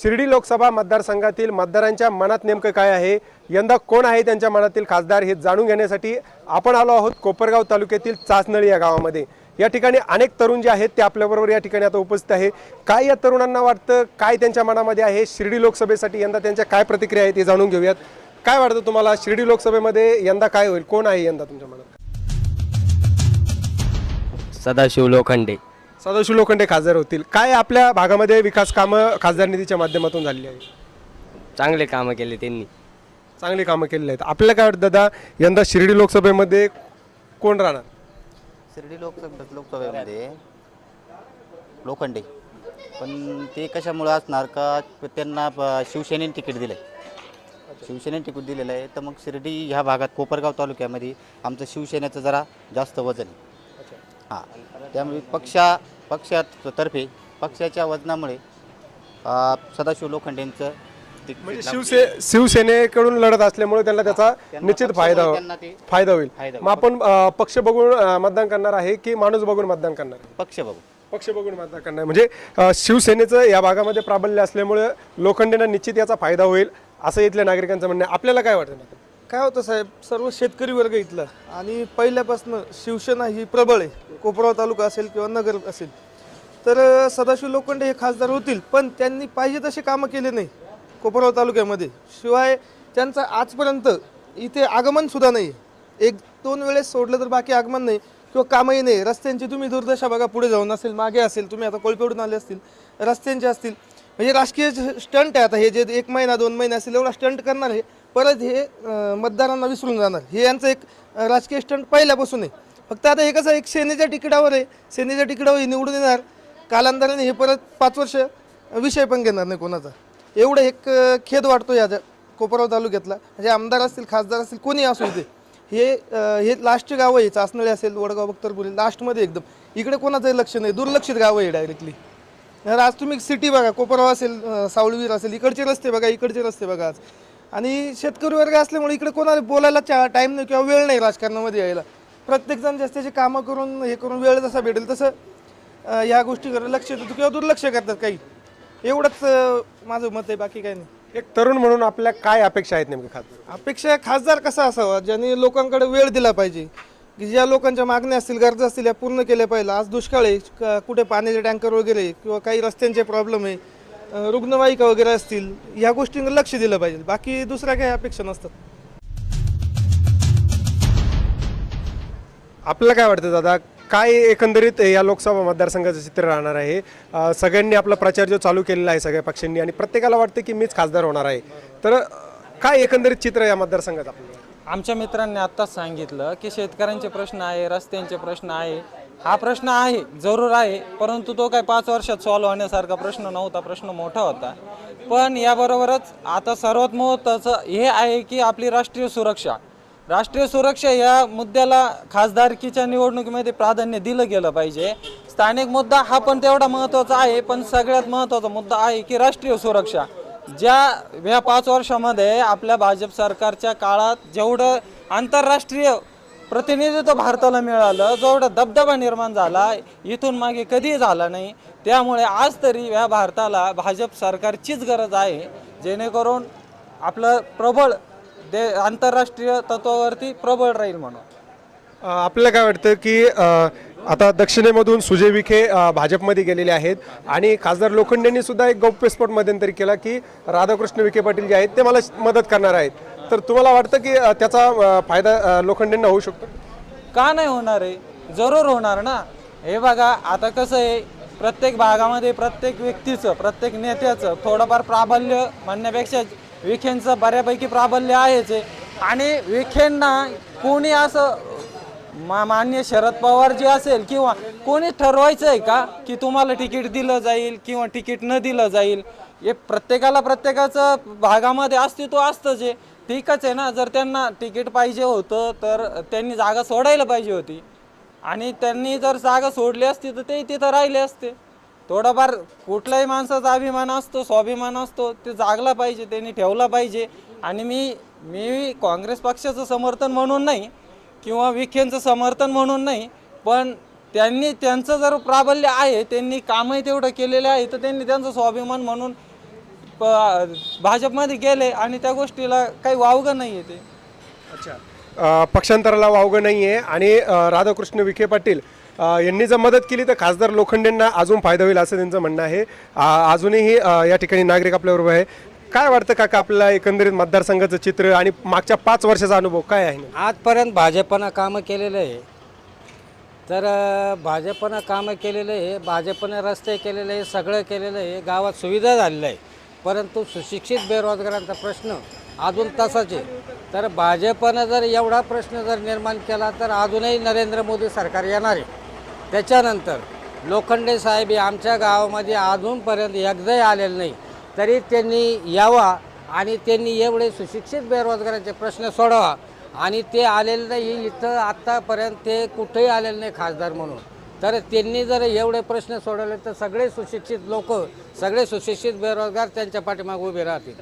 शिर्डी लोकसभा मतदारसंघातील मतदारांच्या मनात नेमकं काय आहे? यंदा कोण आहे त्यांच्या मनातील खासदार हे जाणून घेण्यासाठी आपण आलो आहोत कोपरगाव तालुक्यातील चाचणळी या गावामध्ये. या ठिकाणी अनेक तरुण जे आहेत ते आपल्याबरोबर या ठिकाणी आता उपस्थित आहे. काय या तरुणांना वाटतं? काय त्यांच्या मनामध्ये आहे? शिर्डी लोकसभेसाठी यंदा त्यांच्या काय प्रतिक्रिया आहेत ते जाणून घेऊयात. काय वाटतं तुम्हाला? शिर्डी लोकसभेमध्ये यंदा काय होईल? कोण आहे यंदा तुमच्या मनात? सदाशिव लोखंडे. सदाशिव लोखंडे खासदार होतील. काय आपल्या भागामध्ये विकास कामं खासदार निधीच्या माध्यमातून झालेली आहे चांगले कामं केले त्यांनी. चांगली कामं केलेली आहेत. आपल्याला काय वाटतं दादा यंदा शिर्डी लोकसभेमध्ये कोण राहणार? शिर्डी लोकसभा लोकसभेमध्ये लोखंडे. पण ते कशामुळे असणार का? त्यांना शिवसेनेने तिकीट दिलं आहे शिवसेनेने तिकीट दिलेलं आहे तर मग शिर्डी ह्या भागात कोपरगाव तालुक्यामध्ये आमचं शिवसेनेचं जरा जास्त वजन आहे. हां. त्यामुळे पक्षा पक्षात तर्फे पक्षाच्या वजनामुळे अं, सदाशिव लोखंडेंचं तिकीट म्हणजे शिवसे शिवसेनेकडून लढत असल्यामुळे त्यांना त्याचा त्यांना निश्चित फायदा हो- त्यांना ते फायदा होईल. फायदा मग आपण अं, पक्ष बघून अं, मतदान करणार आहे की माणूस बघून मतदान करणार आहे? पक्ष बघू पक्ष बघून मतदान करणार आहे. म्हणजे अं, शिवसेनेचं या भागामध्ये प्राबल्य असल्यामुळे लोखंडेंना निश्चित याचा फायदा होईल असं इथल्या नागरिकांचं म्हणणं आहे. आपल्याला काय वाटतं? काय होतं साहेब सर्व शेतकरी वर्ग इथला आणि पहिल्यापासून शिवसेना ही प्रबळ आहे. कोपराव तालुका असेल किंवा नगर असेल. तर सदाशिव लोखंडे हे खासदार होतील पण त्यांनी पाहिजे तसे कामं केले नाही कोपराव तालुक्यामध्ये. शिवाय त्यांचं आजपर्यंत इथे आगमन सुद्धा नाही एक दोन वेळेस सोडलं तर बाकी आगमन नाही किंवा कामही नाही. रस्त्यांची तुम्ही दुर्दशा बघा पुढे जाऊन असेल मागे असेल तुम्ही आता कोळपेडून आले असतील रस्त्यांचे असतील. म्हणजे राजकीय स्टंट आहे आता हे जे एक महिना दोन महिने असेल एवढा स्टंट करणार आहे. परत हे मतदारांना विसरून जाणार. हे यांचं एक राजकीय स्टंट पहिल्यापासून आहे. फक्त आता हे कसं एक सेनेच्या तिकिटावर आहे. सेनेच्या तिकिटावर हे निवडून येणार. कालांतराने हे परत पाच वर्ष विषय पण घेणार नाही कोणाचा. एवढं एक खेद वाटतो या ज्या- कोपराव तालुक्यातला. म्हणजे आमदार असतील खासदार असतील कोणी असू दे. हे हे लास्टचे गावं आहे चासनळी असेल वडगाव बख्तरपुरी लास्टमध्ये एकदम. इकडे कोणाचं लक्ष नाही. दुर्लक्षित गावं आहे डायरेक्टली तर आज तुम्ही सिटी बघा कोपराव असेल सावळवीर असेल इकडचे रस्ते बघा इकडचे रस्ते बघा आज. आणि शेतकरी वर्ग असल्यामुळे इकडे कोणाला बोलायला टाईम नाही किंवा वेळ नाही राजकारणामध्ये यायला. प्रत्येकजण जास्त त्याचे कामं करून हे करून वेळ जसा भेटेल तसं ह्या गोष्टीकडे लक्ष देतो किंवा दुर्लक्ष करतात काही. एवढंच माझं मत आहे बाकी काही नाही. एक तरुण म्हणून आपल्या काय अपेक्षा आहेत नेमके खासदार अपेक्षा खासदार कसा असावा? ज्याने लोकांकडे वेळ दिला पाहिजे. की ज्या लोकांच्या मागण्या असतील गरजा असतील या पूर्ण केल्या पाहिजे. आज दुष्काळ आहे कुठे पाण्याचे टँकर वगैरे किंवा काही रस्त्यांचे प्रॉब्लेम आहे. रुग्णवाहिका वगैरे असतील ह्या गोष्टींकडे लक्ष दिलं पाहिजे. बाकी दुसऱ्या काही अपेक्षा नसतात. आपल्याला काय वाटतं दादा? काय एकंदरीत या लोकसभा मतदारसंघाचं चित्र राहणार आहे? अं, सगळ्यांनी आपला प्रचार जो चालू केलेला आहे सगळ्या पक्षांनी आणि प्रत्येकाला वाटतं की मीच खासदार होणार आहे. तर अं, काय एकंदरीत चित्र या मतदारसंघात आपल्याला आमच्या मित्रांनी आत्ताच सांगितलं की शेतकऱ्यांचे प्रश्न आहे रस्त्यांचे प्रश्न आहे हा प्रश्न आहे जरूर आहे परंतु तो काय पाच वर्षात सॉल्व्ह होण्यासारखा प्रश्न नव्हता प्रश्न मोठा होता. पण याबरोबरच आता सर्वात महत्त्वाचं हे आहे की आपली राष्ट्रीय सुरक्षा. राष्ट्रीय सुरक्षा या मुद्द्याला खासदारकीच्या निवडणुकीमध्ये प्राधान्य दिलं गेलं पाहिजे. स्थानिक मुद्दा हा पण तेवढा महत्त्वाचा आहे पण सगळ्यात महत्त्वाचा मुद्दा आहे की राष्ट्रीय सुरक्षा. ज्या ह्या पाच वर्षामध्ये आपल्या भाजप सरकारच्या काळात जेवढं आंतरराष्ट्रीय प्रतिनिधित्व भारताला मिळालं. जेवढा दबदबा निर्माण झाला. इथून मागे कधीही झाला नाही. त्यामुळे आज तरी या भारताला भाजप सरकारचीच गरज आहे. जेणेकरून आपलं प्रबळ दे आंतरराष्ट्रीय तत्वावरती प्रबळ राहील म्हणून. आपल्याला काय वाटतं की आता दक्षिणेमधून सुजय विखे भाजपमध्ये गेलेले आहेत. आणि खासदार लोखंडेंनी सुद्धा एक गौप्यस्फोट मध्यंतरी केला की राधाकृष्ण विखे पाटील जे आहेत ते मला मदत करणार आहेत. तर तुम्हाला वाटतं की त्याचा फायदा अ, लोखंडेंना होऊ शकतो? का नाही होणार आहे? जरूर होणार ना. हे बघा आता कसं आहे प्रत्येक भागामध्ये प्रत्येक व्यक्तीचं प्रत्येक नेत्याचं थोडंफार प्राबल्य म्हणण्यापेक्षा विखेंचं बऱ्यापैकी प्राबल्य आहेच आहे. आणि विखेंना कोणी असं मा मान्य शरद पवार जे असेल किंवा कोणी ठरवायचं आहे का की तुम्हाला तिकीट दिलं जाईल किंवा तिकीट न दिलं जाईल हे प्रत्येकाला प्रत्येकाचं भागामध्ये अस्तित्व असतंच आहे. ठीकच आहे ना जर त्यांना तिकीट पाहिजे होतं तर त्यांनी जागा सोडायला पाहिजे होती. आणि त्यांनी जर जागा सोडली असती तर ते तिथं राहिले असते. थोडाफार कुठल्याही माणसाचा अभिमान असतो स्वाभिमान असतो ते जागला पाहिजे त्यांनी ठेवला पाहिजे. आणि मी मी काँग्रेस पक्षाचं समर्थन म्हणून नाही किंवा विखेंचं समर्थन म्हणून नाही पण त्यांनी त्यांचं जर प्राबल्य आहे त्यांनी कामही तेवढं केलेलं आहे तर त्यांनी त्यांचं स्वाभिमान म्हणून प- भाजपमध्ये गेले आणि त्या गोष्टीला काही वावगं नाही आहे ते. अच्छा. अ, पक्षांतराला वावगं नाही आहे आणि अ, राधाकृष्ण विखे पाटील अ, यांनी जर मदत केली तर खासदार लोखंडेंना अजून फायदा होईल असं त्यांचं म्हणणं आहे. आ- अजूनही अ, या ठिकाणी नागरिक आपल्याबरोबर आहे काय वाटतं काका आपल्याला एकंदरीत मतदारसंघाचं चित्र आणि मागच्या पाच वर्षाचा अनुभव काय आहे आजपर्यंत भाजपनं कामं केलेलं आहे. तर अ, भाजपनं कामं केलेलं आहे भाजपनं रस्ते केलेले आहे सगळं केलेलं आहे गावात सुविधा झालेल्या आहे परंतु सुशिक्षित बेरोजगारांचा प्रश्न अजून तसाच आहे. तर भाजपनं जर एवढा प्रश्न जर निर्माण केला तर अजूनही नरेंद्र मोदी सरकार येणार आहे. त्याच्यानंतर लोखंडे साहेब हे आमच्या गावामध्ये अजूनपर्यंत एकदाही आलेलं नाही. तरी त्यांनी यावा आणि त्यांनी एवढे सुशिक्षित बेरोजगारांचे प्रश्न सोडवा आणि ते आलेले नाही. इथं आत्तापर्यंत ते कुठेही आलेलं नाही खासदार म्हणून. तर त्यांनी जर एवढे प्रश्न सोडवले तर सगळे सुशिक्षित लोक सगळे सुशिक्षित बेरोजगार त्यांच्या पाठीमागे उभे राहतील.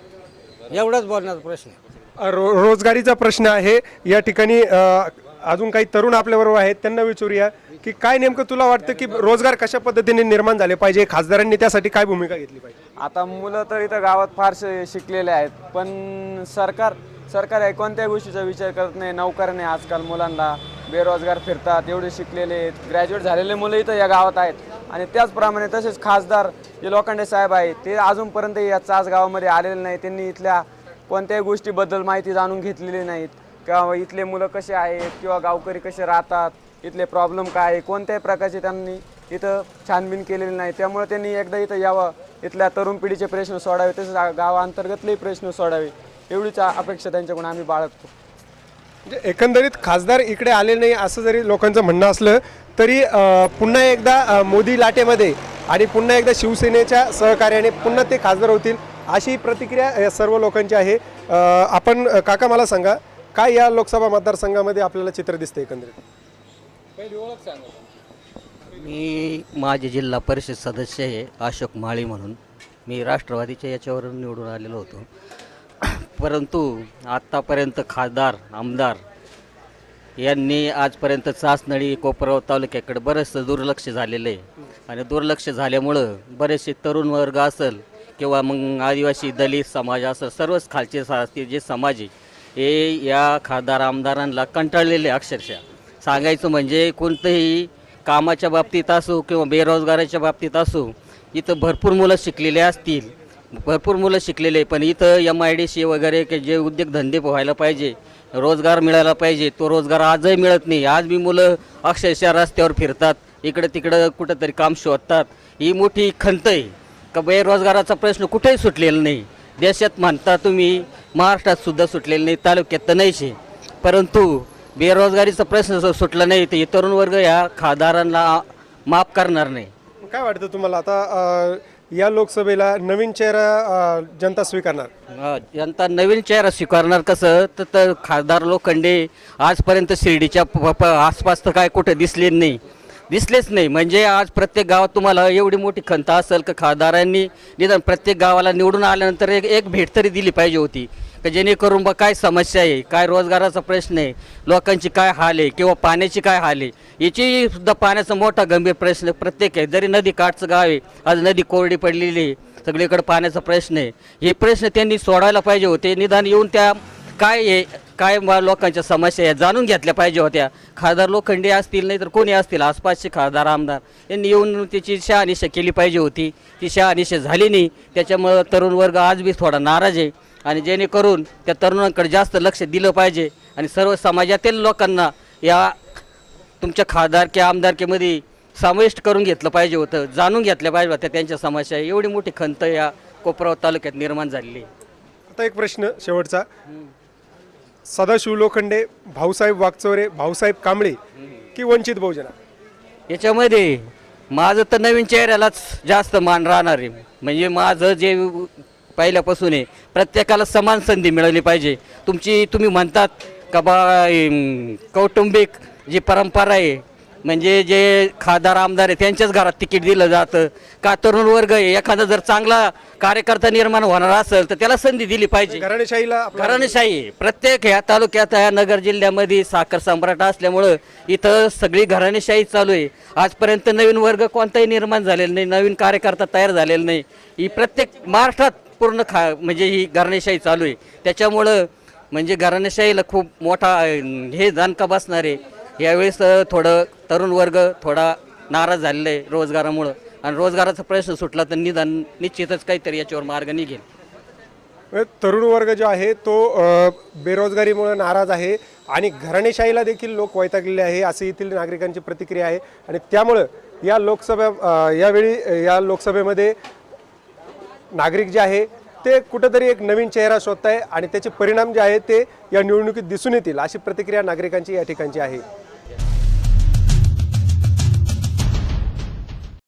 एवढंच बोलण्याचा प्रश्न. आहे रो रोजगारीचा प्रश्न आहे. या ठिकाणी अजून काही तरुण आपल्याबरोबर आहेत त्यांना विचारूया की काय नेमकं तुला वाटतं की रोजगार कशा पद्धतीने निर्माण झाले पाहिजे? खासदारांनी त्यासाठी काय भूमिका घेतली पाहिजे? आता मुलं तर इथं गावात फारसे शिकलेले आहेत पण सरकार सरकार आहे कोणत्याही गोष्टीचा विचार करत नाही नोकर नाही आजकाल मुलांना. बेरोजगार फिरतात एवढे शिकलेले आहेत. ग्रॅज्युएट झालेले मुलं इथं या गावात आहेत. आणि त्याचप्रमाणे तसेच खासदार जे लोखंडे साहेब आहेत ते अजूनपर्यंत या चास गावामध्ये आलेले नाही त्यांनी इथल्या कोणत्याही गोष्टीबद्दल माहिती जाणून घेतलेली नाहीत. किंवा इथले मुलं कसे आहेत किंवा गावकरी कसे राहतात इथले प्रॉब्लेम काय आहे कोणत्याही प्रकारचे त्यांनी इथं छानबीन केलेली नाही. त्यामुळे त्यांनी एकदा इथं यावं इथल्या तरुण पिढीचे प्रश्न सोडावे तसेच गावाअंतर्गतलेही प्रश्न सोडावे एवढीच अपेक्षा त्यांच्याकडून आम्ही बाळगतो. म्हणजे एकंदरीत खासदार इकडे आले नाही असं जरी लोकांचं म्हणणं असलं तरी पुन्हा एकदा मोदी लाटेमध्ये आणि पुन्हा एकदा शिवसेनेच्या सहकार्याने पुन्हा ते खासदार होतील अशी प्रतिक्रिया या सर्व लोकांची आहे. आपण काका मला सांगा काय या लोकसभा मतदारसंघामध्ये आपल्याला चित्र दिसतं एकंदरीत? मी माझे जिल्हा परिषद सदस्य आहे अशोक माळी म्हणून. मी राष्ट्रवादीच्या याच्यावरून निवडून आलेलो होतो. परंतु आत्तापर्यंत खासदार आमदार यांनी आजपर्यंत चाचनळी कोपराव तालुक्याकडे बरंचसं दुर्लक्ष झालेलं आहे. आणि दुर्लक्ष झाल्यामुळं बरेचसे तरुण वर्ग असेल किंवा मग आदिवासी दलित समाज असेल सर्वच खालचे असतील जे समाज आहे हे या खासदार आमदारांना कंटाळलेले अक्षरशः. सांगायचं म्हणजे कोणतंही कामाच्या बाबतीत असो किंवा बेरोजगाराच्या बाबतीत असो इथं भरपूर मुलं शिकलेले असतील. भरपूर मुलं शिकलेले आहे, पण इथं एम आय डी सी वगैरे जे उद्योगधंदे व्हायला पाहिजे रोजगार मिळायला पाहिजे तो रोजगार आजही मिळत नाही. आज मी मुलं अक्षरशः रस्त्यावर फिरतात इकडं तिकडं कुठंतरी काम शोधतात. ही मोठी खंत आहे. का बेरोजगाराचा प्रश्न कुठेही सुटलेला नाही. देशात म्हणता तुम्ही महाराष्ट्रात सुद्धा सुटलेलं नाही तालुक्यात तर नाहीच आहे. परंतु बेरोजगारीचा प्रश्न जर सुटला नाही तर हे तरुण वर्ग या खासदारांना माफ करणार नाही. काय वाटतं तुम्हाला? आता या लोकसभेला नवीन चेहरा जनता स्वीकारणार. जनता नवीन चेहरा स्वीकारणार कसं? तर तर खासदार लोखंडे आजपर्यंत शिर्डीच्या प- प- आसपास तर काय कुठं दिसले नाही. दिसलेच नाही. म्हणजे आज प्रत्येक गावात तुम्हाला एवढी मोठी खंत असेल का खासदारांनी निदान प्रत्येक गावाला निवडून आल्यानंतर एक एक भेट तरी दिली पाहिजे होती. का जेणेकरून बा काय समस्या आहे काय रोजगाराचा प्रश्न आहे लोकांची काय हाल आहे किंवा पाण्याची काय हाल आहे याची सुद्धा पाण्याचा मोठा गंभीर प्रश्न प्रत्येक आहे. जरी नदी काठचं गाव आहे आज नदी कोरडी पडलेली आहे सगळीकडे पाण्याचा प्रश्न आहे. हे प्रश्न त्यांनी सोडायला पाहिजे होते. निदान येऊन त्या काय आहे काय लोकांच्या समस्या आहे जाणून घेतल्या पाहिजे होत्या. खासदार लोखंडे असतील नाही तर कोणी असतील आसपासचे खासदार आमदार यांनी येऊन त्याची शहानिशा केली पाहिजे होती. ती शहानिशा झाली नाही. त्याच्यामुळं तरुण वर्ग आज बी थोडा नाराज आहे. आणि जेणेकरून त्या तरुणांकडे जास्त लक्ष दिलं पाहिजे आणि सर्व समाजातील लोकांना या तुमच्या खासदार किंवा आमदारकीमध्ये समाविष्ट करून घेतलं पाहिजे होतं जाणून घेतल्या पाहिजे होत्या त्यांच्या समस्या एवढी मोठी खंत या कोपराव तालुक्यात निर्माण झालेली आता एक प्रश्न शेवटचा. सदाशिव लोखंडे भाऊसाहेब वागचौरे भाऊसाहेब कांबळे की वंचित बहुजना? याच्यामध्ये माझं तर नवीन चेहऱ्यालाच जास्त मान राहणार आहे. म्हणजे माझं जे पहिल्यापासून आहे. प्रत्येकाला समान संधी मिळाली पाहिजे. तुमची तुम्ही म्हणतात का बा कौटुंबिक जी परंपरा आहे म्हणजे जे खासदार आमदार आहे त्यांच्याच घरात तिकीट दिलं जातं. का तरुण वर्ग आहे एखादा जर चांगला कार्यकर्ता निर्माण होणार असेल तर त्याला संधी दिली पाहिजे. घराणेशाहीला घराणेशाही. प्रत्येक ह्या तालुक्यात ह्या नगर जिल्ह्यामध्ये साखर सम्राट असल्यामुळं इथं सगळी घराणेशाही चालू आहे. आजपर्यंत नवीन वर्ग कोणताही निर्माण झालेला नाही नवीन कार्यकर्ता तयार झालेला नाही. ही प्रत्येक महाराष्ट्रात पूर्ण खा म्हणजे ही घराणेशाही चालू आहे. त्याच्यामुळं म्हणजे घराणेशाहीला खूप मोठा हे जाणका बसणार आहे. यावेळेस थोडं तरुण वर्ग थोडा नाराज झालेला आहे रोजगारामुळं. आणि रोजगाराचा प्रश्न सुटला तर निदान निश्चितच काहीतरी याच्यावर मार्ग निघेल. तरुण वर्ग जो आहे तो बेरोजगारीमुळं बेरोजगारीमुळे नाराज आहे आणि घराणेशाहीला देखील लोक वैतागलेले आहे असे येथील नागरिकांची प्रतिक्रिया आहे. आणि त्यामुळं या लोकसभा यावेळी या लोकसभेमध्ये नागरिक जे आहे ते कुठंतरी एक नवीन चेहरा शोधत आहे आणि त्याचे परिणाम जे आहेत ते या निवडणुकीत दिसून येतील अशी प्रतिक्रिया नागरिकांची या ठिकाणची आहे.